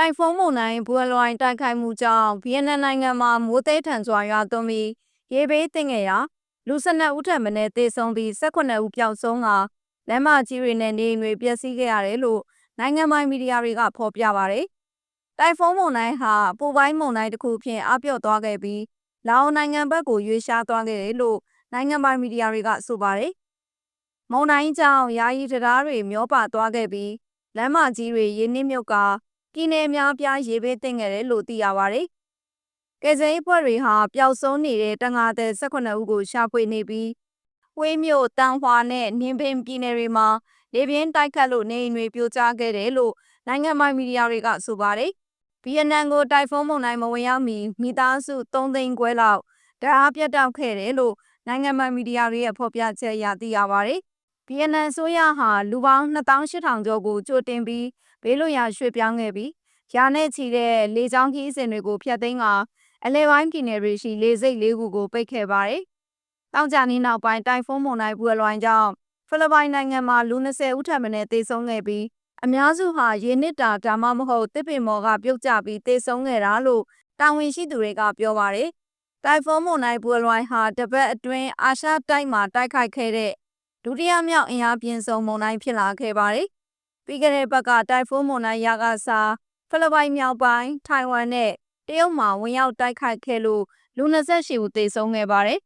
တိုင်ဖုန်းမုန်တိုင်းဘူအလွိုင်းတိုက်ခိုက်မှုကြောင့်ဗီယက်နမ်နိုင်ငံမှာမိုးသေးထန်စွာရွာသွန်းပြီးရေဘေးသင့်ခဲ့ရာလူ12ဦးထပ်မံသေဆုံးပြီး18ဦးပျောက်ဆုံးကလမ်းမကြီးတွေနဲ့နေအိမ်တွေပျက်စီးခဲ့ရတယ်လို့နိုင်ငံပိုင်မီဒီယာတွေကဖော်ပြပါတယ်။တိုင်ဖုန်းမုန်တိုင်းဟာပူပိုင်းမုန်တိုင်းတစ်ခုဖြင့်အပြော့သွားခဲ့ပြီးလာအိုနိုင်ငံဘက်ကိုရွေ့ရှားသွားခဲ့တယ်လို့နိုင်ငံပိုင်မီဒီယာတွေကဆိုပါတယ်။မုန်တိုင်းကြောင့်ယာယီတရားတွေမျောပါသွားခဲ့ပြီးလမ်းမကြီးတွေရေနစ်မြုပ်ကာ ပြည်နယ်များပြားရေဘေးသင့်ခဲ့တယ်လို့သိရပါတယ်။ကယ်ဆယ်ရေးဖွဲ့တွေဟာပျောက်ဆုံးနေတဲ့တန်ငါတဲ့18ဦးကိုရှာဖွေနေပြီးဝေးမြို့တန်ဟွာနဲ့နင်းပင်ပြည်နယ်တွေမှာလေပြင်းတိုက်ခတ်လို့နေအိမ်တွေပြိုကျခဲ့တယ်လို့နိုင်ငံပိုင်မီဒီယာတွေကဆိုပါတယ်။ဗီယက်နမ်ကိုတိုင်ဖုန်းမုန်တိုင်းမဝင်ရောက်မီမိသားစု3သိန်းခွဲလောက်ဓာတ်အားပြတ်တောက်ခဲ့တယ်လို့နိုင်ငံပိုင်မီဒီယာတွေရဲ့ဖော်ပြချက်အရသိရပါတယ်။ ဗီယက်နမ်ဆိုရဟာလူပေါင်း2800ကျော်ကိုကြိုတင်ပြီးဘေးလွတ်ရာရွှေ့ပြောင်းခဲ့ပြီးရာနဲ့ချီတဲ့လေကြောင်းခီးစဉ်တွေကိုဖျက်သိမ်းကအလဲပိုင်းပြည်နယ်တွေရှိလေဆိပ်လေးခုကိုပိတ်ခဲ့ပါတယ်။တောင်ကြနီးနောက်ပိုင်းတိုင်ဖုန်းမုန်တိုင်းပူအလွိုင်းကြောင့်ဖိလစ်ပိုင်နိုင်ငံမှာလူ20ဦးထပ်မံသေဆုံးခဲ့ပြီးအများစုဟာရေနစ်တာဒါမှမဟုတ်တစ်ပင်မော်ကပြုတ်ကျပြီးသေဆုံးခဲ့တာလို့တာဝန်ရှိသူတွေကပြောပါတယ်။တိုင်ဖုန်းမုန်တိုင်းပူအလွိုင်းဟာတပတ်အတွင်းအာရှတိုက်မှာတိုက်ခိုက်ခဲ့တဲ့ ဒုတိယမြောက်အင်အားပြင်းဆုံးမုန်တိုင်းဖြစ်လာခဲ့ပါတယ်။ပြီးခဲ့တဲ့ဘက်ကတိုင်ဖုန်းမုန်တိုင်းရာကစားဖိလစ်ပိုင်မြောက်ပိုင်းထိုင်ဝမ်နဲ့တရုတ်မှာဝင်ရောက်တိုက်ခိုက်ခဲ့လို့လူ28ဦးသေဆုံးခဲ့ပါတယ်